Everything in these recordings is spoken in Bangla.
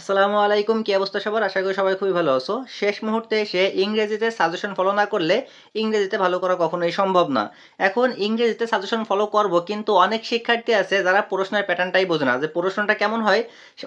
আসসালামু আলাইকুম, কি অবস্থা সবার? আশা করি সবাই খুবই ভালো আছো। শেষ মুহূর্তে এসে ইংরেজিতে সাজেশন ফলো না করলে ইংরেজিতে ভালো করা কখনোই সম্ভব না। এখন ইংরেজিতে সাজেশন ফলো করব, কিন্তু অনেক শিক্ষার্থী আছে যারা প্রশ্নের প্যাটার্নটাই বোঝে না। যে প্রশ্নটা কেমন হয়,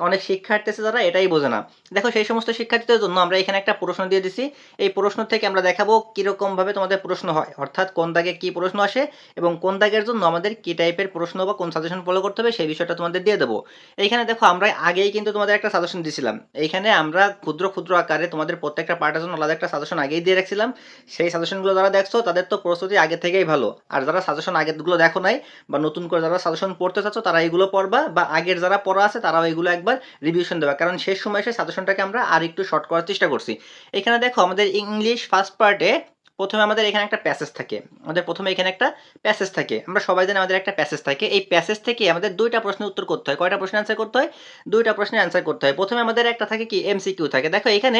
অনেক শিক্ষার্থী আছে যারা এটাই বোঝে না। দেখো, সেই সমস্ত শিক্ষার্থীদের জন্য আমরা এখানে একটা প্রশ্ন দিয়ে দিছি। এই প্রশ্ন থেকে আমরা দেখাবো কীরকম ভাবে তোমাদের প্রশ্ন হয়। অর্থাৎ কোন দাগে কি প্রশ্ন আসে এবং কোন দাগের জন্য আমাদের কি টাইপের প্রশ্ন বা কোন সাজেশন ফলো করতে হবে, সেই বিষয়টা তোমাদের দিয়ে দেবো। এইখানে দেখো আমরা আগেই কিন্তু তোমাদের একটা সাজেশন দিয়েছিলাম এইখানে আমরা ক্ষুদ্র ক্ষুদ্র আকারে তোমাদের প্রত্যেকটা পার্টের জন্য আলাদা একটা সাজেশন আগেই দিয়ে রাখছিলাম। সেই সাজেশনগুলো যারা দেখছ, তাদের তো প্রস্তুতি আগে থেকেই ভালো। আর যারা সাজেশন আগেরগুলো দেখো নাই, বা নতুন করে যারা সাজেশন পড়তে চাচ্ছ, তারা এগুলো পড়বা, বা আগের যারা পড়া আছে, তারাও এগুলো একবার রিভিউশন দেবা। কারণ শেষ সময় এসে সাজেশনটাকে আমরা আর একটু শর্ট করার চেষ্টা করছি। এখানে দেখো, আমাদের ইংলিশ ফার্স্ট পার্টে প্রথমে আমাদের এখানে একটা প্যাসেজ থাকে। আমাদের প্রথমে এখানে একটা প্যাসেজ থাকে। আমরা সবাই জানি আমাদের একটা প্যাসেজ থাকে। এই প্যাসেজ থেকে আমাদের দুইটা প্রশ্নের উত্তর করতে হয়। কয়টা প্রশ্নের অ্যান্সার করতে হয়? দুইটা প্রশ্নের অ্যান্সার করতে হয়। প্রথমে আমাদের একটা থাকে কি? এমসিকিউ থাকে। দেখো এখানে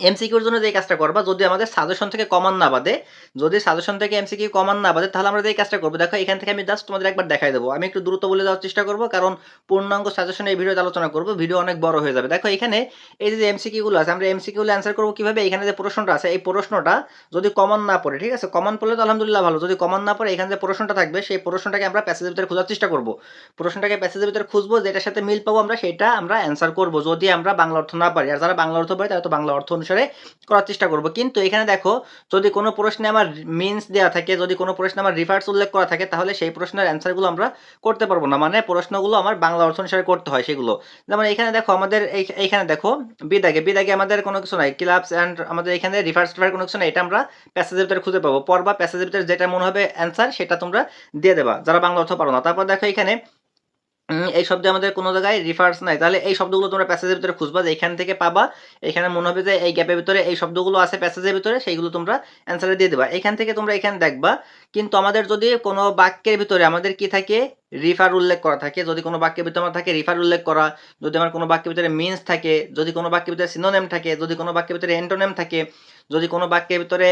এমসিকিউর জন্য যে কাজটা করবা, যদি আমাদের সাজেশন থেকে কমান না বাদে, যদি সাজেশন থেকে এমসিকিউ কমান না বাদে, তাহলে আমরা যে কাজটা করব, দেখো এখান থেকে আমি জাস্ট তোমাদের একবার দেখাই দেবো। আমি একটু দ্রুত বলে দেওয়ার চেষ্টা করব, কারণ পূর্ণাঙ্গ সাজেশন এই ভিডিওতে আলোচনা করব ভিডিও অনেক বড় হয়ে যাবে। দেখো এখানে এই যে এমসিকিউগুলো আছে, আমরা এমসিকিউগুলো অ্যান্সার করব কীভাবে? এখানে যে প্রশ্নটা আছে, এই প্রশ্নটা যদি কমন না পড়ে, ঠিক আছে? কমন পড়লে তো আলহামদুলিল্লাহ ভালো। যদি কমন না পড়ে, এখানে যে প্রশ্নটা থাকবে, সেই প্রশ্নটাকে আমরা প্যাসেজের ভিতরে খোঁজার চেষ্টা করব। প্রশ্নটাকে প্যাসেজের ভিতরে খুঁজবো, যেটার সাথে মিল পাবো আমরা, সেটা আমরা অ্যান্সার করব। যদি আমরা বাংলা অর্থ না পারি, আর যারা বাংলা অর্থ পারি, তারা তো বাংলা অর্থ অনুসারে করার চেষ্টা করব। কিন্তু এখানে দেখো, যদি কোনো প্রশ্নে আমার মিনস দেওয়া থাকে, যদি কোনো প্রশ্নে আমার রিফার্স উল্লেখ করা থাকে, তাহলে সেই প্রশ্নের অ্যান্সারগুলো আমরা করতে পারব না। মানে প্রশ্নগুলো আমার বাংলা অর্থ অনুসারে করতে হয় সেগুলো। যেমন এখানে দেখো, আমাদের এই- এইখানে দেখো, বিদাগে। বিদাগে আমাদের কোনো কিছু নাই। ক্লাবস অ্যান্ড আমাদের এখানে রিফার্স টিফার কোনো কিছু নাই। এটা আমরা প্যাসেজের ভিতরে খুঁজে পাবো। পর বা প্যাসেজের ভিতরে যেটা মনে হবে অ্যান্সার সেটা তোমরা দিয়ে দেবা। যারা বাংলা অর্থ পারো না। তারপর দেখো এখানে এই শব্দে আমাদের কোনো জায়গায় রিফার্স নাই। তাহলে এই শব্দগুলো তোমরা প্যাসেজের ভিতরে খুঁজবা যে এখান থেকে পাবা। এখানে মনে হবে যে এই গ্যাপের ভিতরে এই শব্দগুলো আছে প্যাসেজের ভিতরে, সেইগুলো তোমরা অ্যান্সারে দিয়ে দেবা। এখান থেকে তোমরা এখানে দেখবা, কিন্তু আমাদের যদি কোনো বাক্যের ভিতরে আমাদের কি থাকে রিফার উল্লেখ করা থাকে, যদি কোনো বাক্যের ভিতরে আমার থাকে, রিফার উল্লেখ করা, যদি আমার কোনো বাক্যের ভিতরে মিন্স থাকে, যদি কোনো বাক্যের ভিতরে সিনোনেম থাকে, যদি কোনো বাক্যের ভিতরে এন্টোনেম থাকে, যদি কোনো বাক্যের ভিতরে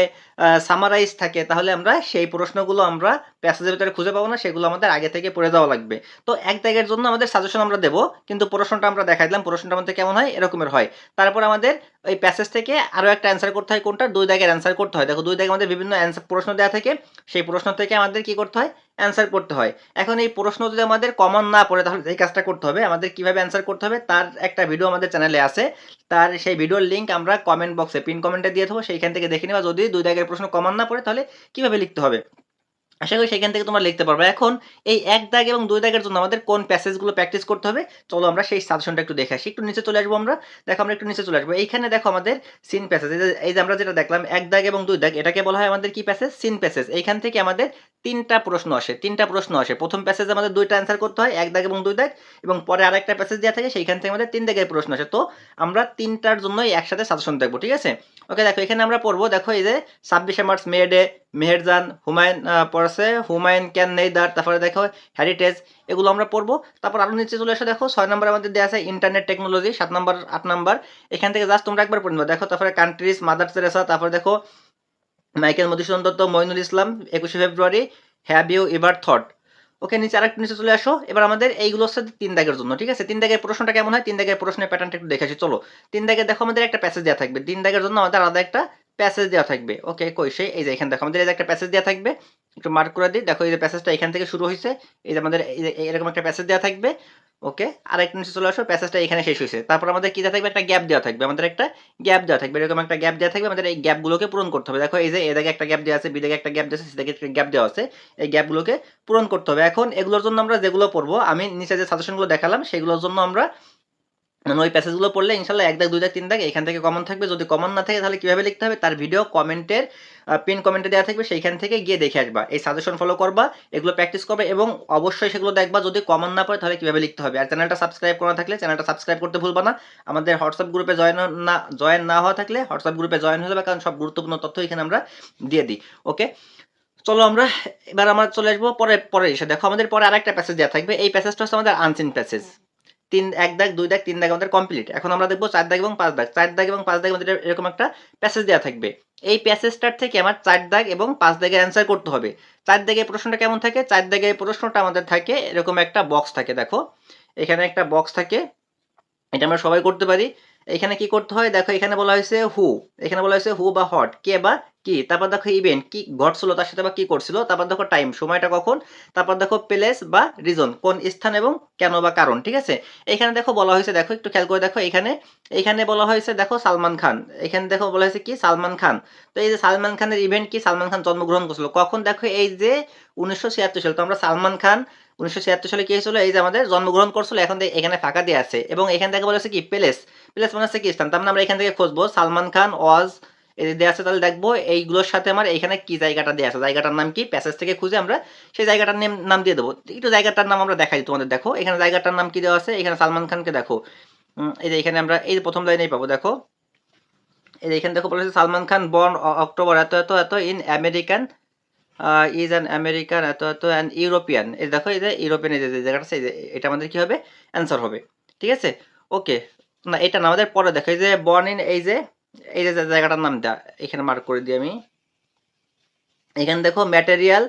সামারাইজ থাকে, তাহলে আমরা সেই প্রশ্নগুলো আমরা প্যাসেজের ভিতরে খুঁজে পাবো না, সেগুলো আমাদের আগে থেকে পড়ে দেওয়া লাগবে। তো এক দাগের জন্য আমাদের সাজেশন আমরা দেবো, কিন্তু প্রশ্নটা আমরা দেখাই দিলাম, প্রশ্নটা আমাদের কেমন হয়, এরকমের হয়। তারপর আমাদের ওই প্যাসেজ থেকে আরও একটা অ্যান্সার করতে হয়, কোনটা? দুই দাগের অ্যান্সার করতে হয়। দেখো, দুই দাগে আমাদের বিভিন্ন অ্যান্সার প্রশ্ন দেওয়া থাকে, সেই প্রশ্ন থেকে আমাদের কি করতে হয়? অ্যান্সার করতে হয়। এখন এই প্রশ্ন যদি আমাদের কমন না পড়ে, তাহলে এই কাজটা করতে হবে। আমাদের কীভাবে অ্যান্সার করতে হবে, তার একটা ভিডিও আমাদের চ্যানেলে আছে। তার সেই ভিডিওর লিঙ্ক আমরা কমেন্ট বক্সে পিন কমেন্টে দিয়ে দেবো। সেইখান থেকে দেখে নেবা। যদি দুই দাগের প্রশ্ন কমন না পড়ে, তাহলে কীভাবে লিখতে হবে? আশা করি সেখান থেকে তোমরা লিখতে পারবে। এখন এই এক দাগ এবং দুই দাগের জন্য আমাদের কোন প্যাসেজগুলো প্র্যাকটিস করতে হবে? চলো আমরা সেই সাজেশনটা একটু দেখে আসি। একটু নিচে চলে আসব আমরা। দেখো আমরা একটু নিচে চলে আসব। এইখানে দেখো আমাদের সিন প্যাসেজ এই যে আমরা যেটা দেখলাম, এক দাগ এবং দুই দাগ, এটাকে বলা হয় আমাদের কি প্যাসেজ সিন প্যাসেজ এইখান থেকে আমাদের তিনটা প্রশ্ন আসে, তিনটা প্রশ্ন আসে। প্রথম প্যাসেজে আমাদের দুইটা অ্যান্সার করতে হয়, এক দাগ এবং দুই দাগ, এবং পরে আর একটা প্যাসেজ দেওয়া থাকে, সেইখান থেকে আমাদের তিন দাগের প্রশ্ন আসে। তো আমরা তিনটার জন্যই একসাথে সাজেশন দেখব, ঠিক আছে? ওকে দেখো, এখানে আমরা পড়ব। দেখো, এই যে ছাব্বিশে March May Day Meherjaan Humayun পড়ছে। হুমায়ুন ক্যান নেইদার তারপরে দেখো হেরিটেজ এগুলো আমরা পড়ব। তারপর আরও নিচে চলে এসে দেখো, ছয় নম্বর আমাদের দেওয়া আছে ইন্টারনেট টেকনোলজি সাত নম্বর, আট নম্বর। এখান থেকে জাস্ট তোমরা একবার পড়বে দেখো, তারপরে কান্ট্রিজ মাদার তেরেসা তারপরে দেখো মাইকেল মধুসূদন দত্ত মইনুল ইসলাম, একুশে ফেব্রুয়ারি have you ever thought okay নিচে আরেকটু নিচে চলে আসো। এবার আমাদের এইগুলো হচ্ছে তিন দাগের জন্য, ঠিক আছে? তিন দাগের প্রশ্নটা কেমন হয়? তিন দাগের প্রশ্নের প্যাটার্নটা একটু দেখে আসি। চলো, তিন দাগের দেখো আমাদের একটা প্যাসেজ দেওয়া থাকবে। তিন দাগের জন্য আমাদের আলাদা একটা প্যাসেজ দেওয়া থাকবে। ওকে কই? সেই, এই যে এখানে দেখো, আমাদের এই যে একটা প্যাসেজ দেওয়া থাকবে, একটু মার্ক করে দিই। দেখো, এই যে প্যাসেজটা এখান থেকে শুরু হয়েছে এই যে আমাদের এরকম একটা প্যাসেজ দেওয়া থাকবে। ওকে আর একটু নিচে চলে আসো প্যাসেজটা এখানে শেষ হয়েছে তারপর আমাদের কি দেওয়া থাকবে? একটা গ্যাপ দেওয়া থাকবে। আমাদের একটা গ্যাপ দেওয়া থাকবে। এরকম একটা গ্যাপ দেওয়া থাকবে, আমাদের এই গ্যাপগুলোকে পূরণ করতে হবে। দেখো, এই যে এদিকে একটা গ্যাপ দেওয়া আছে বিদিকে একটা গ্যাপ দেওয়া আছে সেদিকে একটা গ্যাপ দেওয়া আছে, এই গ্যাপগুলোকে পূরণ করতে হবে। এখন এগুলোর জন্য আমরা যেগুলো পড়ব, আমি নিচে যে সাজেশনগুলো দেখালাম, সেগুলোর জন্য আমরা মানে ওই প্যাসেজগুলো পড়লে ইনশাল্লাহ এক দাগ, দুই দাগ, তিন দাগ এখান থেকে কমন থাকবে। যদি কমন না থাকে, তাহলে কীভাবে লিখতে হবে? তার ভিডিও কমেন্টের পিন কমেন্টে দেওয়া থাকবে। সেইখান থেকে গিয়ে দেখে আসবা। এই সাজেশন ফলো করবা, এগুলো প্র্যাকটিস করবে এবং অবশ্যই সেগুলো দেখবা। যদি কমন না পড়ে, তাহলে কীভাবে লিখতে হবে? আর চ্যানেলটা সাবস্ক্রাইব করা থাকলে চ্যানেলটা সাবস্ক্রাইব করতে ভুলবা না। আমাদের হোয়াটসঅ্যাপ গ্রুপে জয়েন না জয়েন না হওয়া থাকলে হোয়াটসঅ্যাপ গ্রুপে জয়েন হয়ে যাবে, কারণ সব গুরুত্বপূর্ণ তথ্য এখানে আমরা দিয়ে দিই। ওকে চলো আমরা এবার আমরা চলে আসব পরে পরে এসে দেখো, আমাদের পরে আরেকটা প্যাসেজ দেওয়া থাকবে। এই প্যাসেজটা হচ্ছে আমাদের আনসিন প্যাসেজ তিন, এক দাগ, দুই দাগ, তিন দাগ আমাদের কমপ্লিট এখন আমরা দেখব চার দাগ এবং পাঁচ দাগ। চার দাগ এবং পাঁচ দাগ আমাদের এরকম একটা প্যাসেজ দেওয়া থাকবে। এই প্যাসেজটার থেকে আমার চার দাগ এবং পাঁচ দাগের অ্যান্সার করতে হবে। চার দাগের প্রশ্নটা কেমন থাকে? চার দাগের প্রশ্নটা আমাদের থাকে, এরকম একটা বক্স থাকে, দেখো। এখানে একটা বক্স থাকে। এটা আমরা সবাই করতে পারি। এখানে কি করতে হয়? দেখো এখানে বলা হয়েছে হু এখানে বলা হয়েছে হু বা হট কে বা কি। তারপর দেখো ইভেন্ট কি ঘটছিল, তার সাথে বা কি করছিল? তারপর দেখো টাইম সময়টা কখন? তারপর দেখো প্লেস বা রিজন কোন স্থান এবং কেন বা কারণ, ঠিক আছে? এখানে দেখো বলা হয়েছে, দেখো একটু খেয়াল করে দেখো এখানে। এখানে বলা হয়েছে, দেখো সালমান খান। এখানে দেখো বলা হয়েছে কি? সালমান খান। তো এই যে সালমান খানের ইভেন্ট কি? সালমান খান জন্মগ্রহণ করছিল। কখন? দেখো এই যে উনিশশো ছিয়াত্তর সাল। তো আমরা সালমান খান উনিশশো ছিয়াত্তর সালে কি হয়েছিল? এই যে আমাদের জন্মগ্রহণ করছিল, এখন এখানে ফাঁকা দিয়ে আছে। এবং এখান থেকে বলেছে কি? প্লেস প্লেস হচ্ছে কি স্থান তার মানে আমরা এখান থেকে খুঁজবো, সালমান খান, ওয়াজ দেওয়া আছে তাহলে দেখব, এইগুলোর সাথে আমার এখানে কি জায়গাটা দেওয়া আছে, জায়গাটার নাম কি? প্যাসেজ থেকে খুঁজে আমরা সেই জায়গাটার নাম দিয়ে দেবো। একটু জায়গাটার নাম আমরা দেখাই তোমাদের, দেখো। এখানে জায়গাটার নাম কি দেওয়া আছে? এখানে সালমান খানকে দেখো। এই যে এখানে আমরা, এই প্রথম লাইনেই পাবো, দেখো। এই যে এখানে দেখো বলেছে সালমান খান বর্ন অক্টোবর, এত এত এত in American is an American এত এত অ্যান ইউরোপিয়ান এই দেখো, এই যে ইউরোপিয়ান এই যে জায়গাটা যে, এটা আমাদের কি হবে? অ্যান্সার হবে। ঠিক আছে? ওকে না, এটা না, আমাদের পরে দেখো এই যে বর্ন ইন এই যে এই যে জায়গাটার নাম দেওয়া এখানে মার্ক করে দিই আমি। এখানে দেখো ম্যাটেরিয়াল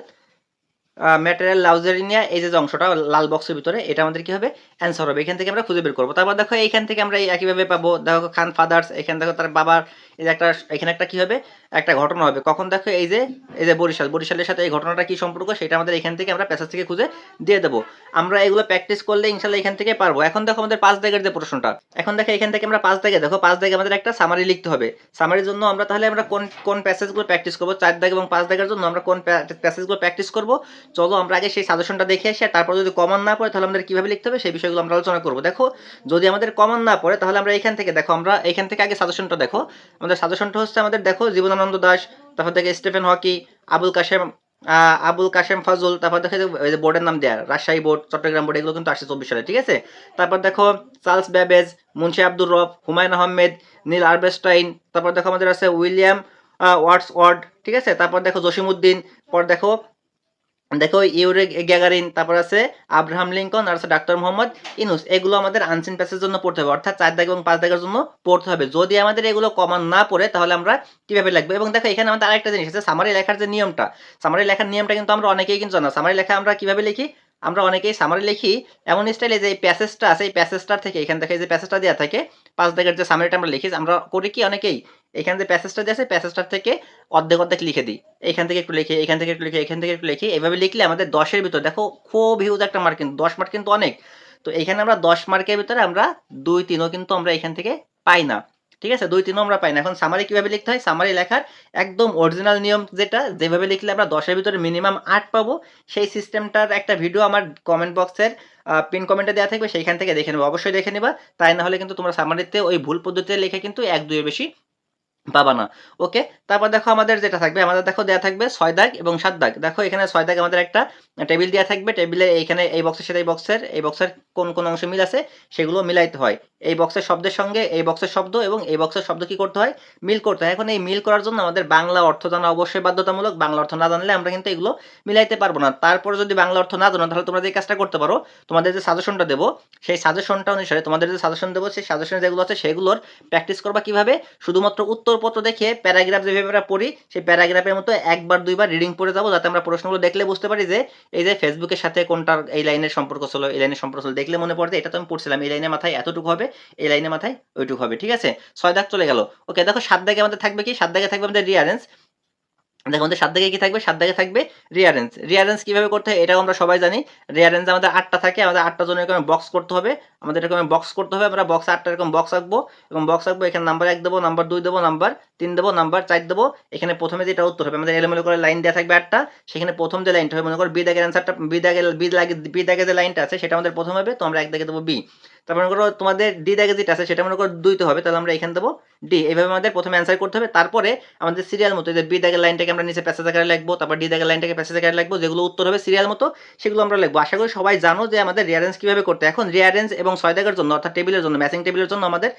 ম্যাটেরিয়াল লাউজারিনিয়া এই যে অংশটা লাল বক্সের ভিতরে, এটা আমাদের কি হবে? অ্যান্সার হবে। এখান থেকে আমরা খুঁজে বের করব। তারপর দেখো, এইখান থেকে আমরা এই একইভাবে পাবো। দেখো, খান ফাদার্স এখানে দেখো তার বাবার, এই একটা, এখানে একটা কি হবে? একটা ঘটনা হবে। কখন দেখো, এই যে এই যে বরিশাল, বরিশালের সাথে এই ঘটনাটা কি সম্পর্ক, সেটা আমাদের এখান থেকে আমরা প্যাসেজ থেকে খুঁজে দিয়ে দেবো। আমরা এগুলো প্র্যাকটিস করলে ইনশাল্লাহ এখান থেকে পারব। এখন দেখো আমাদের পাঁচ দাগের যে প্রশ্নটা, এখন দেখো এখান থেকে আমরা পাঁচ দাগে, দেখো পাঁচ দাগে আমাদের একটা সামারি লিখতে হবে। সামারির জন্য আমরা তাহলে আমরা কোন কোন প্যাসেজগুলো প্র্যাকটিস করব? চার দাগ এবং পাঁচ দাগের জন্য আমরা কোন প্যাসেজগুলো প্র্যাকটিস করব? চলো আমরা আগে সেই সাজেশনটা দেখে আসি, আর তারপর যদি কমন না পড়ে তাহলে আমাদের কীভাবে লিখতে হবে সেই বিষয়গুলো আমরা আলোচনা করব। দেখো, যদি আমাদের কমন না পড়ে তাহলে আমরা এখান থেকে, দেখো, আমরা এখান থেকে আগে সাজেশনটা দেখো। আমাদের সাজেশনটা হচ্ছে আমাদের, দেখো, জীবনানন্দ দাস, তারপর থেকে স্টিফেন হকি, আবুল কাশেম আবুল কাশেম ফজল, তারপর দেখো যে বোর্ডের নাম দেয়া, রাজশাহী বোর্ড চট্টগ্রাম বোর্ড এগুলো কিন্তু আসছে চব্বিশ সালে, ঠিক আছে? তারপর দেখো, চার্লস ব্যাবেজ, মুন্সি আব্দুর রব, হুমায়ুন আহমেদ, নীল আরবেস্টাইন, তারপর দেখো আমাদের আছে উইলিয়াম ওয়ার্ডস ওয়ার্ড, ঠিক আছে? তারপর দেখো জসিমউদ্দিন, পর দেখো দেখো ইউরে গ্যাগারিন, তারপর আছে আব্রাহাম লিঙ্কন, আর আছে ডাক্তার মোহাম্মদ ইনুস। এগুলো আমাদের আনসিন প্যাসের জন্য পড়তে হবে, অর্থাৎ চার দাগ এবং পাঁচ দাগের জন্য পড়তে হবে। যদি আমাদের এগুলো কমান না পড়ে, তাহলে আমরা কীভাবে লাগবে এবং দেখো, এখানে আমাদের আরেকটা জিনিস আছে সামারি লেখার যে নিয়মটা। সামারি লেখার নিয়মটা কিন্তু আমরা অনেকেই কিন্তু জানা। সামারি লেখা আমরা কীভাবে লিখি? আমরা অনেকেই সামারি লিখি, এমন স্টাইলে যে প্যাসেজটা আছে, এই প্যাসেজটার থেকে, এখান থেকে যে প্যাসেজটা দেওয়া থাকে, পাঁচ দাগের যে সামারিটা আমরা লিখি, আমরা করি কি অনেকেই, এখানে যে প্যাসেজটা দেওয়া আছে প্যাসেজটার থেকে অর্ধেক অর্ধেক লিখে দিই। এখান থেকে একটু লিখি, এখান থেকে একটু লিখি, এখান থেকে একটু লিখি, এভাবে লিখলে আমাদের দশের ভিতর, দেখো খুব হিউজ একটা মার্ক কিন্তু, দশ মার্ক কিন্তু অনেক। তো এখানে আমরা দশ মার্কের ভিতরে আমরা দুই, তিনও কিন্তু আমরা এখান থেকে পাই না। ঠিক আছে? দুই তিনও আমরা পাই না এখন সামারি কীভাবে লিখতে হয়? সামারি লেখার একদম অরিজিনাল নিয়ম যেটা, যেভাবে লিখলে আমরা দশের ভিতরে মিনিমাম আট পাবো, সেই সিস্টেমটার একটা ভিডিও আমার কমেন্ট বক্সের পিন কমেন্টে দেওয়া থাকবে, সেইখান থেকে দেখে নেব। অবশ্যই দেখে নেবা। তাই না হলে কিন্তু তোমরা সামারিতে ওই ভুল পদ্ধতিতে লিখে কিন্তু এক দুইয়ের বেশি পাবা না। ওকে? তারপর দেখো আমাদের যেটা থাকবে, আমাদের দেখো দেওয়া থাকবে ছয় দাগ এবং সাত দাগ। দেখো এখানে ছয় দাগ আমাদের একটা টেবিল দেওয়া থাকবে। টেবিলে এইখানে এই বক্সের সাথে এই বক্সের এই বক্সের কোন কোন অংশ মিল আছে সেগুলো মিলাইতে হয়। এই বক্সের শব্দের সঙ্গে এই বক্সের শব্দ এবং এই বক্সের শব্দ কি করতে হয়? মিল করতে হয়। এখন এই মিল করার জন্য আমাদের বাংলা অর্থ জানা অবশ্যই বাধ্যতামূলক। বাংলা অর্থ না জানলে আমরা কিন্তু এগুলো মিলাইতে পারব না। তারপরে যদি বাংলা অর্থ না জানো, তাহলে তোমরা যে কাজটা করতে পারো, তোমাদের যে সাজেশনটা দেবো, সেই সাজেশনটা অনুসারে তোমাদের যে সাজেশন দেবো, সেই সাজেশন যেগুলো আছে সেগুলোর প্র্যাকটিস করবা কীভাবে? শুধুমাত্র উত্তরপত্র দেখে প্যারাগ্রাফ যেভাবে আমরা পড়ি, সেই প্যারাগ্রাফের মতো একবার, দুইবার রিডিং পড়ে যাব, যাতে আমরা প্রশ্নগুলো দেখলে বুঝতে পারি যে, এই যে ফেসবুকের সাথে কোনটার এই লাইনের সম্পর্ক ছিল, এই লাইনের সম্পর্ক ছিল। দেখলে মনে পড়ে এটা তো আমি পড়ছিলাম, এই লাইনের মাথায় এতটুকু হবে, এই লাইনের মাথায় ওইটুকু হবে, ঠিক আছে? ছয় দাগ চলে গেল। ওকে, দেখো সাত দাগে আমাদের থাকবে কি? সাত দাগে থাকবে আমাদের রিয়ারেন্স দেখো সাত দাগে কি থাকবে? সাত দাগে থাকবে রিয়ারেন্স রিয়ারেন্স কীভাবে করতে হয় এটাও আমরা সবাই জানি। রিয়ারেন্স আমাদের আটটা থাকে, আমাদের আটটা জন্য এরকম বক্স করতে হবে। আমাদের এরকম বক্স করতে হবে, আমরা বক্স আটটা এরকম বক্স আঁকবো। এবং বক্স আঁকবো, এখানে নাম্বার এক দেবো নাম্বার দুই দেবো নাম্বার তিন দেবো নাম্বার চার দেবো। এখানে প্রথমে যেটা উত্তর হবে, আমাদের এলোমেলো করে লাইন দেওয়া থাকবে আটটা। সেখানে প্রথম যে লাইনটা হবে, মনে করো বি দাগের অ্যান্সারটা বি দাগের বি দাগে বি দাগে যে লাইনটা আছে, সেটা আমাদের প্রথম হবে, তো আমরা এক দাগে দেবো বি তারপর মনে করো তোমাদের ডি দাগে যেটা আছে সেটা মনে করো দুইতে হবে, তাহলে আমরা এখানে দেবো ডি এইভাবে আমাদের প্রথমে অ্যান্সার করতে হবে, তারপরে আমাদের সিরিয়াল মতো বি দাগের লাইনটাকে আমরা নিচে প্যাসেজ আকারে লিখব, তারপর ডি দাগের লাইনটাকে প্যাসেজ আকারে লিখব, যেগুলো উত্তর হবে সিরিয়াল মতো, সেগুলো আমরা লিখব আশা করি সবাই জানো যে আমাদের রিয়ারেঞ্জ কীভাবে করতে। এখন রিয়ারেঞ্জ এবং ছয় দাগের জন্য, অর্থাৎ টেবিলের জন্য ম্যাচিং টেবিলের জন্য আমাদের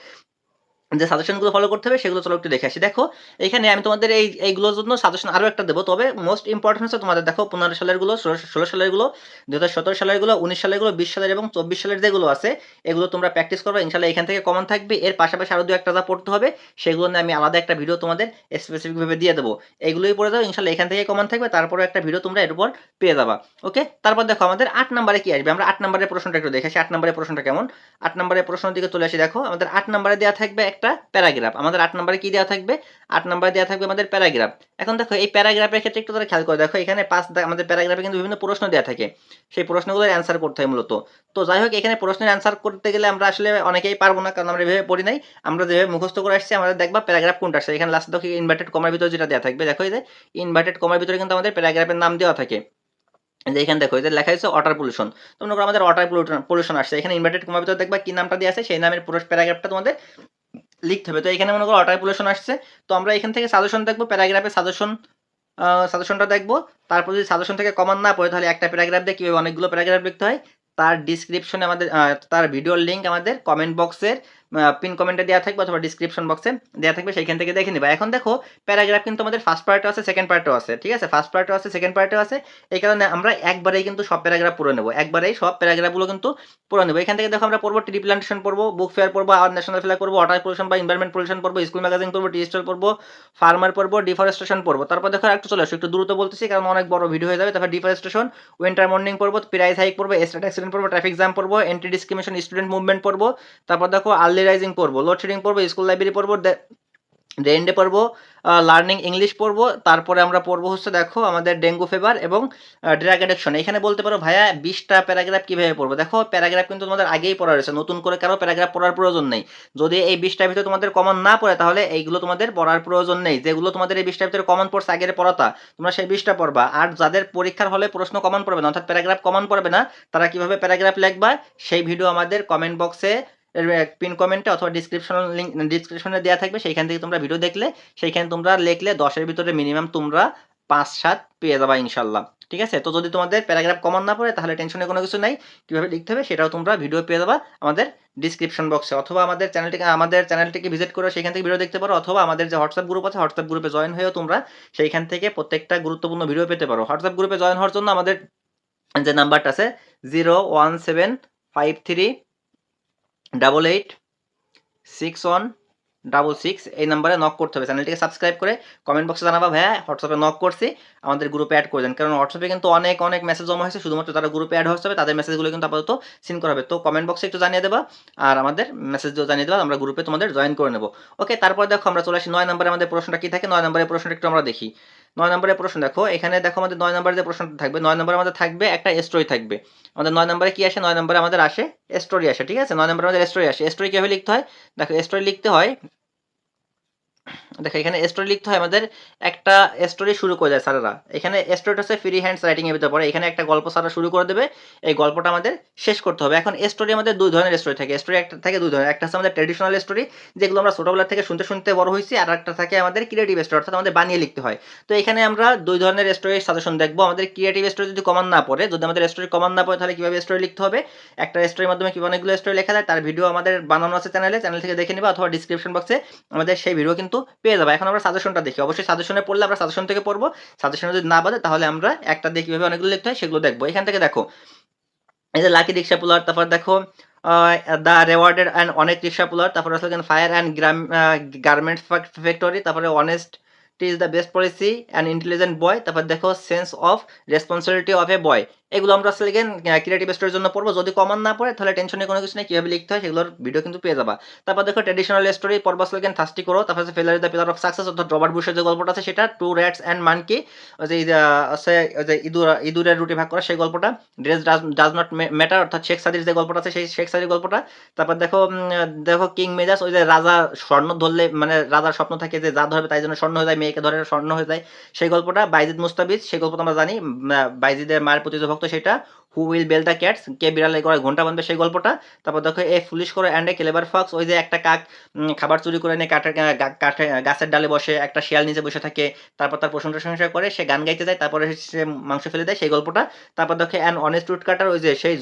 যে সাজেশনগুলো ফলো করতে হবে, সেগুলো চলো একটু দেখে আসি। দেখো, এখানে আমি তোমাদের এই, এইগুলোর জন্য সাজেশন আরও একটা দেবো। তবে মোস্ট ইম্পর্টেন্ট হচ্ছে তোমাদের দেখো, পনেরো সালেরগুলো ষোলো সালেরগুলো দু হাজার সতেরো সালেরগুলো উনিশ সালেরগুলো বিশ সালের এবং চব্বিশ সালের যেগুলো আছে, এগুলো তোমরা প্র্যাকটিস করবে। ইনশাল্লাহ এখান থেকে কমন থাকবে। এর পাশাপাশি আরও দু একটা যা পড়তে হবে, সেগুলো নিয়ে আমি আলাদা একটা ভিডিও তোমাদের স্পেসিফিকভাবে দিয়ে দেবো। এইগুলোই পড়ে দাও ইনশাল্লাহ এখান থেকে কমন থাকবে, তারপরে একটা ভিডিও তোমরা এর উপর পেয়ে যাবা। ওকে? তারপর দেখো, আমাদের আট নম্বরে কি আসবে? আমরা আট নম্বরের প্রশ্নটা একটু দেখে আসি। আট নম্বরের প্রশ্নটা কেমন? আট নম্বরের প্রশ্নের দিকে চলে আসি। দেখো, আমাদের আট নম্বরে দেওয়া থাকবে একটা প্যারাগ্রাফ। আমাদের আট নম্বরে কি দেওয়া থাকবে? আট নম্বরে দেওয়া থাকবে আমাদের প্যারাগ্রাফ। এখন দেখো, এই প্যারাগ্রাফের ক্ষেত্রে একটু তারা খেয়াল করে। দেখো, এখানে পাঁচ আমাদের প্যারাগ্রাফে কিন্তু বিভিন্ন প্রশ্ন দেওয়া থাকে। সেই প্রশ্নগুলোর অ্যান্সার করতে হয় মূলত। তো যাই হোক, এখানে প্রশ্নের অ্যান্সার করতে গেলে আমরা আসলে অনেকেই পারব না, কারণ আমরা এভাবে পড়ি নাই, আমরা যেভাবে মুখস্থ করে আসছি, আমাদের দেখবা প্যারাগ্রাফ কোনটা আসছে। এখানে লাস্ট দেখো ইনভার্টেড কমার ভিতরে যেটা দেওয়া থাকবে, দেখো যে ইনভার্টেড কমার ভিতরে কিন্তু আমাদের প্যারাগ্রাফের নাম দেওয়া থাকে। যে এখানে দেখো যে লেখা হয়েছে ওয়াটার পলিউশন তো করো, আমাদের ওয়াটার পলিউশন আসছে। এখানে ইনভার্টেড কমার ভিতরে দেখবা কি নামটা দিয়ে আছে? সেই নামের পুরো প্যারাগ্রাফটা তোমাদের লিখতে হবে। তো এখানে মনে করো অটারপুলেশন আসছে। তো আমরা এখান থেকে সাজেশন দেখব প্যারাগ্রাফে সাজেশন সাজেশনটা দেখব। তারপর যদি সাজেশন থেকে কমান না পড়ে, তাহলে একটা প্যারাগ্রাফ কীভাবে অনেকগুলো প্যারাগ্রাফ লিখতে হয়? তার ডিসক্রিপশনে আমাদের তার ভিডিওর লিঙ্ক আমাদের কমেন্ট বক্সের পিন কমেন্টে দেওয়া থাকবে অথবা ডিসক্রিপশন বক্সে দেওয়া থাকবে, সেইখান থেকে দেখে নিবা। এখন দেখো প্যারাগ্রাফ কিন্তু আমাদের ফার্স্ট পার্টও আছে সেকেন্ড পার্টও আছে, ঠিক আছে? ফার্স্ট পার্টও আছে সেকেন্ড পার্টও আছে। এই কারণে আমরা একবারেই কিন্তু সব প্যারাগ্রাফ পড়ে নেব। একবারেই সব প্যারাগ্রাফগুলো কিন্তু পড়ে নেব। এখান থেকে দেখো আমরা পড়ব ট্রি প্লান্টেশন পড়ব বুক ফেয়ার পড়ব আর ন্যাশনাল ফ্ল্যাগ পড়ব ওয়াটার পলিউশন বা এনভায়রনমেন্ট পলিউশন পড়ব স্কুল ম্যাগাজিন পড়ব টি স্টল পড়ব ফার্মার পড়ব ডিফরেস্টেশন পড়ব। তারপর দেখো একটু চলে আসো, একটু দ্রুত বলতেছি, কারণ অনেক বড় ভিডিও হয়ে যাবে। তারপর ডিফরেস্টেশন উইন্টার মর্নিং পড়ব প্রাইস হাইক পড়ব স্টেট অ্যাক্সিডেন্ট পড়ব ট্রাফিক জ্যাম পড়ব এন্টি ডিসক্রিমিনেশন স্টুডেন্ট মুভমেন্ট পড়ব। তারপর দেখো আর্লি রাইজিং পড়ব লোডশেডিং পড়ব স্কুল লাইব্রেরি পড়ব রেন্ডে পড়ব লার্নিং ইংলিশ পড়ব, তারপরে আমরা পড়ব হচ্ছে দেখো আমাদের ডেঙ্গু ফিভার এবং ড্রাগ অ্যাডিকশন এখানে বলতে পারো ভাইয়া বিশটা প্যারাগ্রাফ কীভাবে পড়ব? দেখো প্যারাগ্রাফ কিন্তু তোমাদের আগেই পড়া রয়েছে, নতুন করে কারও প্যারাগ্রাফ পড়ার প্রয়োজন নেই। যদি এই বিশটার ভিতরে তোমাদের কমন না পড়ে, তাহলে এইগুলো তোমাদের পড়ার প্রয়োজন নেই। যেগুলো তোমাদের এই বিশটার ভিতরে কমন পড়ছে, আগের পড়াতা তোমরা সেই বিশটা পড়বা। আর যাদের পরীক্ষার হলে প্রশ্ন কমন পড়বে না, অর্থাৎ প্যারাগ্রাফ কমন পড়বে না, তারা কীভাবে প্যারাগ্রাফ লিখবা, সেই ভিডিও আমাদের কমেন্ট বক্সে পিন কমেন্টে অথবা ডিসক্রিপশন লিঙ্ক ডিসক্রিপশনে দেওয়া থাকবে। সেইখান থেকে তোমরা ভিডিও দেখলে, সেইখানে তোমরা লিখলে দশের ভিতরে মিনিমাম তোমরা পাঁচ, সাত পেয়ে যাবা ইনশাল্লাহ ঠিক আছে? তো যদি তোমাদের প্যারাগ্রাফ কমন না পড়ে, তাহলে টেনশনে কোনো কিছু নাই। কীভাবে লিখতে হবে সেটাও তোমরা ভিডিও পেয়ে যাবা আমাদের ডিসক্রিপশন বক্সে অথবা আমাদের চ্যানেলটিকে আমাদের চ্যানেলটিকে ভিজিট করে সেখান থেকে ভিডিও দেখতে পারো, অথবা আমাদের যে হোয়াটসঅ্যাপ গ্রুপ আছে হোয়াটসঅ্যাপ গ্রুপে জয়েন হয়েও তোমরা সেইখান থেকে প্রত্যেকটা গুরুত্বপূর্ণ ভিডিও পেতে পারো। হোয়াটসঅ্যাপ গ্রুপে জয়েন হওয়ার জন্য আমাদের যে নাম্বারটা আছে zero one seven five three double eight six one double six এই নাম্বারে নক করতে হবে। চ্যানেলটিকে সাবস্ক্রাইব করে কমেন্ট বক্সে জানাবা, ভাইয়া হোয়াটসঅ্যাপে নক করছি, আমাদের গ্রুপে অ্যাড করে দেন। কারণ হোয়াটসঅ্যাপে কিন্তু অনেক অনেক মেসেজ জমা হয়েছে, শুধুমাত্র তারা গ্রুপে অ্যাড হচ্ছে, তাদের মেসেজগুলো কিন্তু আপাতত সিন করা হবে। তো কমেন্ট বক্সে একটু জানিয়ে দেবা, আর আমাদের মেসেজ জানিয়ে দেবা, আমরা গ্রুপে তোমাদের জয়েন করে নেব। ওকে তারপর দেখো আমরা চলে আসি, নয় নম্বরে আমাদের প্রশ্নটা কি থাকে? নয় নম্বরের প্রশ্নটা একটু আমরা দেখি। নয় নম্বরের প্রশ্ন দেখো, এখানে দেখো আমাদের নয় নম্বরের যে প্রশ্নটা থাকবে, নয় নম্বরে আমাদের থাকবে একটা স্টোরি থাকবে। আমাদের নয় নম্বরে কি আসে? নয় নম্বরে আমাদের আসে স্টোরি আসে, ঠিক আছে? নয় নম্বরে আমাদের স্টোরি আসে। স্টোরি কীভাবে লিখতে হয়? দেখো স্টোরি লিখতে হয় দেখো, এখানে স্টোরি লিখতে হয় আমাদের একটা স্টোরি শুরু করে দেয় স্যারেরা। এখানে স্টোরিটা হচ্ছে ফ্রি হ্যান্ডস রাইটিং এর ভিতরে পড়ে। এখানে একটা গল্প স্যাররা শুরু করে দেবে। এই গল্পটা আমাদের শেষ করতে হবে। এখন স্টোরি আমাদের দুই ধরনের স্টোরি থাকে। স্টোরি একটা থাকে দুই ধরনের। একটা হচ্ছে আমাদের ট্রেডিশনাল স্টোরি যেগুলো আমরা ছোটবেলা থেকে শুনতে শুনতে বড় হয়েছি, আর একটা থাকে আমাদের ক্রিয়েটিভ স্টোরি অর্থাৎ আমাদের বানিয়ে লিখতে হয়। তো এখানে আমরা দুই ধরনের স্টোরি সাজেশন দেখব। আমাদের ক্রিয়েটিভ স্টোরি যদি কমান না পড়ে, যদি আমাদের স্টোরি কমান না পড়ে, তাহলে কীভাবে স্টোরি লিখতে হবে? একটা স্টোরির মাধ্যমে কীভাবে অনেকগুলো স্টোরি লেখা যায়? তার ভিডিও আমাদের বানানো আছে চ্যানেলে চ্যানেল থেকে দেখে নিবা, অথবা ডিসক্রিপশন বক্সে আমাদের সেই ভিডিও কিন্তু পেয়ে যাব। এখন আমরা সাজেশনটা দেখি। অবশ্যই সাজেশনে পড়লে আমরা সাজেশন থেকে পড়ব। সাজেশনে যদি না বাদে তাহলে আমরা একটা দিয়ে কীভাবে অনেকগুলো লিখতে হয় সেগুলো দেখব। এখান থেকে দেখো, এই যে লাকি রিক্সা পুলার তারপর দেখো দ্য রেওয়ার্ডেড অ্যান্ড অনেক রিক্সা পুলার তারপর আসলে ফায়ার অ্যান্ড গ্রাম গার্মেন্টস ফ্যাক্টরি তারপরে honest is the best policy and intelligent boy তারপর দেখো sense of responsibility of a boy এগুলো আমরা আসলে ক্রিয়েটিভ স্টোরির জন্য পড়ব। যদি কমন না পড়ে, তাহলে টেনশনে কোনো কিছু নেই। কীভাবে লিখতে হয় সেগুলোর ভিডিও কিন্তু পেয়ে যাবা। তারপর দেখো ট্রেডিশনাল স্টোরি পর্ব আসলে থার্স্টি করো। তারপর failure the pillar of success অর্থাৎ রবার্ট বুশের যে গল্পটা আছে, সেটা টু র্যাটস অ্যান্ড মানকি যে আছে যে ইঁদুর, ইঁদুরের রুটি ভাগ করা সেই গল্পটা। ড্রেস ডাজ নট ম্যাটার অর্থাৎ শেখ সাদির যে গল্পটা আছে, সেই শেখ সাদির গল্পটা। তারপর দেখো দেখো কিং মেজাজ ওই যে রাজা স্বর্ণ ধরলে মানে রাজার স্বপ্ন থাকে যে যা ধরবে তাই জন্য স্বর্ণ হয়ে যায়, মেয়েকে ধরে স্বর্ণ হয়ে যায়। সেই গল্পটা বাইজিদ মুস্তাবিজ সেই গল্পটা আমরা জানি বাইজিদের মায়ের প্রতি যে ভক্ত তো সেটা who will bell the cats কে বিড়ালে করে ঘণ্টা বাঁধবে সেই গল্পটা? তারপর দেখো a foolish crow and a clever fox ওই যে একটা কাক খাবার চুরি করে নিয়ে কাঠের কাঠে গাছের ডালে বসে, একটা শিয়াল নিচে বসে থাকে, তারপর তার প্রশংসা প্রশংসা করে, সে গান গাইতে যায়, তারপরে সে মাংস ফেলে দেয় সেই গল্পটা। তারপর দেখো অ্যান অনেস্ট রুট কাটার ওই যে সেই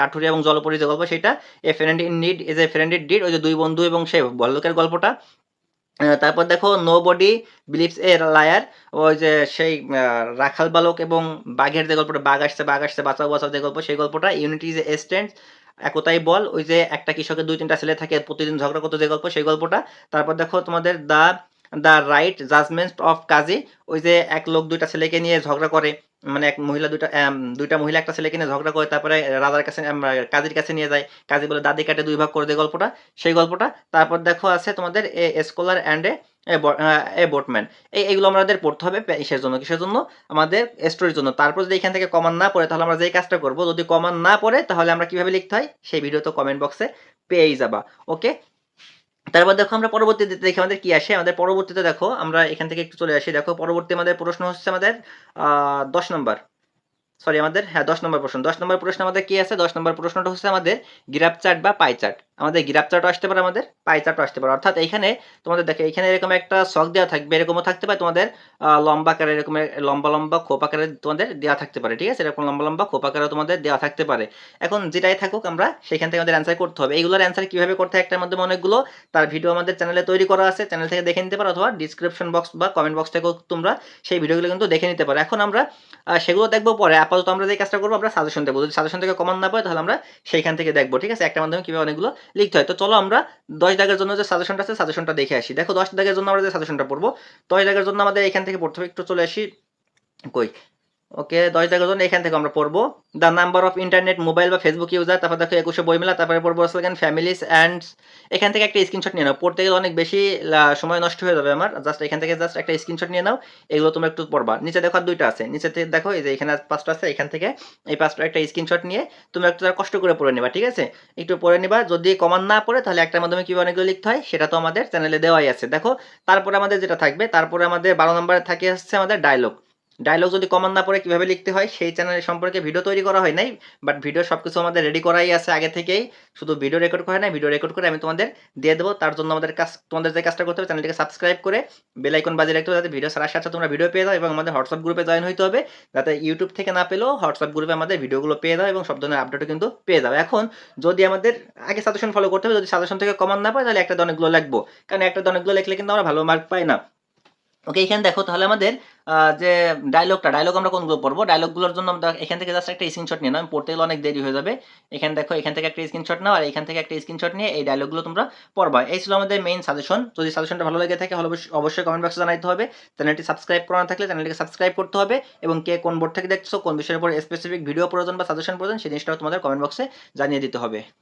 কাঠুরি এবং জলপরি যে গল্প, সেটা a friend in need a friend in deed ওই যে দুই বন্ধু এবং সেই বল্লকের গল্পটা। তারপর দেখো nobody believes a liar ওই যে সেই রাখাল বালক এবং বাঘের যে গল্পটা, বাঘ আসছে বাঘ আসছে, বাঁচাও বাঁচাও যে গল্প, সেই গল্পটা ইউনিটি ইজ এ একতাই বল। ওই যে একটা কৃষকের দুই তিনটা ছেলে থাকে, প্রতিদিন ঝগড়া করতে যে গল্প, সেই গল্পটা। তারপর দেখো তোমাদের the the right judgement of Kazi, ওই যে এক লোক দুইটা ছেলেকে নিয়ে ঝগড়া করে মানে এক মহিলা দুইটা দুইটা মহিলা একটা ছেলেকে নিয়ে ঝগড়া করে, তারপরে রাজার কাছে কাজীর কাছে নিয়ে যায়। কাজী বলে, দাদি কাটে দুই ভাগ করে দেয় গল্পটা। সেই গল্পটা, তারপর দেখো আছে তোমাদের a scholar and a boatman এই এইগুলো আমাদের পড়তে হবে কিসের জন্য? কিসের জন্য? আমাদের স্টোরির জন্য। তারপর যদি এখান থেকে কমান না পড়ে, তাহলে আমরা যেই কাজটা করব, যদি কমান না পড়ে, তাহলে আমরা কীভাবে লিখতে হয়? সেই ভিডিও তো কমেন্ট বক্সে পেয়েই যাবা। ওকে তারপর দেখো আমরা পরবর্তীতে দেখি আমাদের কি আসে। আমাদের পরবর্তীতে দেখো, আমরা এখান থেকে একটু চলে আসি। দেখো, পরবর্তী আমাদের প্রশ্ন হচ্ছে আমাদের দশ নম্বর। সরি আমাদের হ্যাঁ দশ নম্বর প্রশ্ন। দশ নম্বর প্রশ্ন আমাদের কি আছে? দশ নম্বর প্রশ্নটা হচ্ছে আমাদের গ্রাফ চার্ট বা পাই চার্ট আমাদের গ্রাফ চার্টও আসতে পারে, আমাদের পাই চার্টও আসতে পারে। অর্থাৎ এখানে তোমাদের দেখো এখানে এরকম একটা শখ দেওয়া থাকবে, এরকমও থাকতে পারে। তোমাদের লম্বা আকারে এরকম লম্বা লম্বা খোপ আকারে তোমাদের দেওয়া থাকতে পারে, ঠিক আছে? এরকম লম্বা লম্বা খোপ আকারে তোমাদের দেওয়া থাকতে পারে। এখন যেটাই থাকুক আমরা, সেখান থেকে আমাদের অ্যান্সার করতে হবে। এইগুলোর অ্যান্সার কীভাবে করতে হয় একটার মধ্যে অনেকগুলো, তার ভিডিও আমাদের চ্যানেলে তৈরি করা আছে। চ্যানেল থেকে দেখে নিতে পারো, অথবা ডিসক্রিপশন বক্স বা কমেন্ট বক্স থেকেও তোমরা সেই ভিডিওগুলো কিন্তু দেখে নিতে পারো। এখন আমরা সেগুলো দেখব পরে। আপাতত আমরা যে কাজটা করব, আমরা সাজেশন দেবো। যদি সাজেশন থেকে কমান না পাই, তাহলে আমরা সেইখান থেকে দেখব, ঠিক আছে? একটা মাধ্যমে কীভাবে অনেকগুলো লিখতে হয়। তো চলো আমরা দশ দাগের জন্য যে সাজেশনটা আছে সাজেশনটা দেখে আসি। দেখো দশ দাগের জন্য আমরা যে সাজেশনটা পড়ব, দশ দাগের জন্য আমাদের এখান থেকে পড়তে হবে। একটু চলে আসি কই? ওকে, দশ দাগের জন্য এখান থেকে আমরা পড়ব। The number of internet mobile বা ফেসবুক ইউজার তারপর দেখো একুশে বই বইমেলা, তারপরে পড়ব সেকেন্ড ফ্যামিলিস অ্যান্ড এখান থেকে একটা স্ক্রিনশট নিয়ে নাও। পড়তে গেলে অনেক বেশি সময় নষ্ট হয়ে যাবে আমার। জাস্ট এখান থেকে জাস্ট একটা স্ক্রিনশট নিয়ে নাও, এগুলো তোমরা একটু পড়বা। নিচে দেখো দুইটা আছে। নিচে থেকে দেখো এই যে এখানে পাঁচটা আছে, এখান থেকে এই পাঁচটা একটা স্ক্রিনশট নিয়ে তুমি একটু কষ্ট করে পড়ে নিবা, ঠিক আছে? একটু পড়ে নিবা। যদি কমান না পড়ে, তাহলে একটার মাধ্যমে কীভাবে অনেকগুলো লিখতে হয়, সেটা তো আমাদের চ্যানেলে দেওয়াই আছে। দেখো, তারপরে আমাদের যেটা থাকবে, তারপরে আমাদের বারো নম্বরে থাকে হচ্ছে আমাদের ডায়লগ ডায়লগ যদি কমান না পড়ে কীভাবে লিখতে হয়, সেই চ্যানেল সম্পর্কে ভিডিও তৈরি করা হয় নাই বাট ভিডিও সব কিছু আমাদের রেডি করাই আছে আগে থেকেই। শুধু ভিডিও রেকর্ড করা হয় না ভিডিও রেকর্ড করে আমি তোমাদের দিয়ে দেবো। তার জন্য আমাদের কাজ, তোমাদের যে কাজটা করতে হবে চ্যানেলটিকে সাবস্ক্রাইব করে বেল আইকন বাজিয়ে রাখতে হবে, যাতে ভিডিও সারার সাথে তোমরা ভিডিও পেয়ে যাও এবং আমাদের হোয়াটসঅ্যাপ গ্রুপে জয়েন হইতে হবে, যাতে ইউটিউব থেকে না পেলেও হোয়াটসঅ্যাপ গ্রুপে আমাদের ভিডিওগুলো পেয়ে যাও এবং সব ধরনের আপডেটও কিন্তু পেয়ে যাও। এখন যদি আমাদের আগে সাজেশন ফলো করতে হবে, যদি সাজেশন থেকে কমান না পাই তাহলে একটা অনেকগুলো লিখব। কারণ একটা অনেকগুলো লিখলে কিন্তু আমরা ভালো মার্ক পাই না। ওকে এখানে দেখো, তাহলে আমাদের যে ডায়লগটা ডায়লগ আমরা কোনগুলো পড়ব? ডায়লগগুলোর জন্য আমরা এখান থেকে জাস্ট একটা স্ক্রিনশট নিয়ে নাও। আমি পড়তে গেলে অনেক দেরি হয়ে যাবে। এখানে দেখো, এখান থেকে একটা স্ক্রিনশট নাও, আর এখান থেকে একটা স্ক্রিনশট নিয়ে এই ডায়লগগুলো তোমরা পড়বা। এই ছিল আমাদের মেইন সাজেশন যদি সাজেশনটা ভালো লেগে থাকে অবশ্যই- কমেন্ট বক্সে জানাইতে হবে। চ্যানেলটি সাবস্ক্রাইব করা না থাকলে চ্যানেলটিকে সাবস্ক্রাইব করতে হবে। এবং কে কোন বোর্ড থেকে দেখছ, কোন বিষয়ের উপর স্পেসিফিক ভিডিও প্রয়োজন বা সাজেশন প্রয়োজন, সেই জিনিসটাও তোমাদের কমেন্ট বক্সে জানিয়ে দিতে হবে।